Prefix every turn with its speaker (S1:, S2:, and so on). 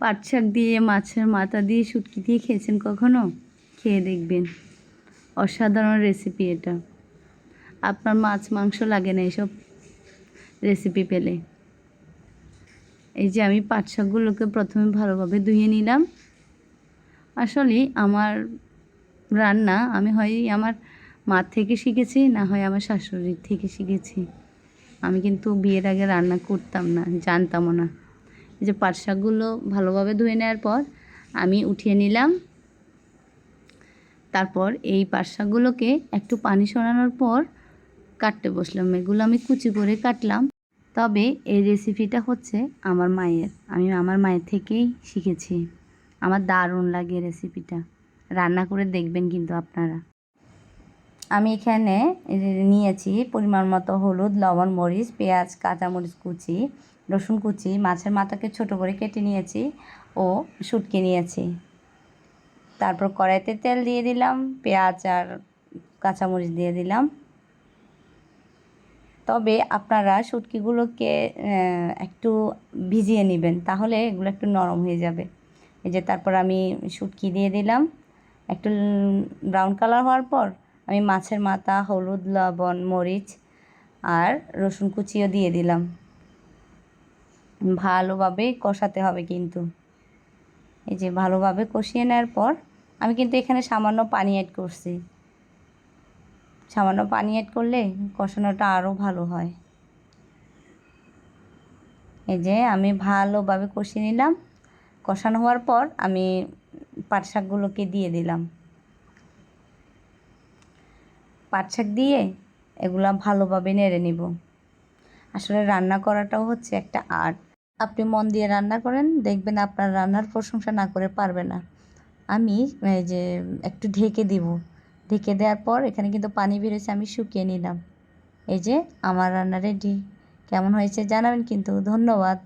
S1: পাট শাক দিয়ে, মাছের মাথা দিয়ে, শুটকি দিয়ে খেয়েছেন কখনো? খেয়ে দেখবেন। অসাধারণ রেসিপি এটা। আপনার মাছ, মাংস লাগে না এসব রেসিপি পেলে। এই যে আমি পাট শাকগুলোকে প্রথমে ভালোভাবে ধুয়ে নিলাম। আসলে আমার রান্না, আমি হয় আমার মার থেকে শিখেছি, না হয় আমার শাশুড়ির থেকে শিখেছি। আমি কিন্তু বিয়ের আগে রান্না করতাম না, জানতামও না। এই যে পাট শাকগুলো ভালোভাবে ধুয়ে নেওয়ার পর আমি উঠিয়ে নিলাম। তারপর এই পাট শাকগুলোকে একটু পানি সরানোর পর কাটতে বসলাম। এগুলো আমি কুচি করে কাটলাম। তবে এই রেসিপিটা হচ্ছে আমার মায়ের। আমি আমার মায়ের থেকেই শিখেছি। আমার দারুণ লাগে রেসিপিটা রান্না করে দেখবেন কিন্তু আপনারা। আমি এখানে নিয়েছি পরিমাণ মতো হলুদ, লবণ, মরিচ, পেঁয়াজ, কাঁচামরিচ কুচি। রসুন কুচি, মাছের মাথাকে ছোট করে কেটে নিয়েছি ও শুটকি নিয়েছি। তারপর কড়াইতে তেল দিয়ে দিলাম, পেঁয়াজ আর কাঁচামরিচ দিয়ে দিলাম। তবে আপনারা শুটকিগুলোকে একটু ভিজিয়ে নেবেন, তাহলে এগুলো একটু নরম হয়ে যাবে। এই যে তারপর আমি শুটকি দিয়ে দিলাম। একটু ব্রাউন কালার হওয়ার পর আমি মাছের মাথা, হলুদ, লবণ, মরিচ আর রসুন কুচিও দিয়ে দিলাম। ভালোভাবে কষাতে হবে কিন্তু। এই যে ভালোভাবে কষিয়ে নেওয়ার পর আমি কিন্তু এখানে সামান্য পানি অ্যাড করছি। সামান্য পানি অ্যাড করলে কষানোটা আরও ভালো হয়। এই যে আমি ভালোভাবে কষিয়ে নিলাম। কষানো হওয়ার পর আমি পাট শাকগুলোকে দিয়ে দিলাম। পাট শাক দিয়ে এগুলা ভালোভাবে নেড়ে নিব। আসলে রান্না করাটাও হচ্ছে একটা আর্ট আপনি মন দিয়ে রান্না করেন, দেখবেন আপনার রান্নার প্রশংসা না করে পারবে না। আমি, এই যে, একটু ঢেকে দিব। ঢেকে দেওয়ার পর এখানে কিন্তু পানি বেরোচ্ছে আমি শুকিয়ে নিলাম। এই যে, আমার রান্না রেডি কেমন হয়েছে জানাবেন কিন্তু, ধন্যবাদ।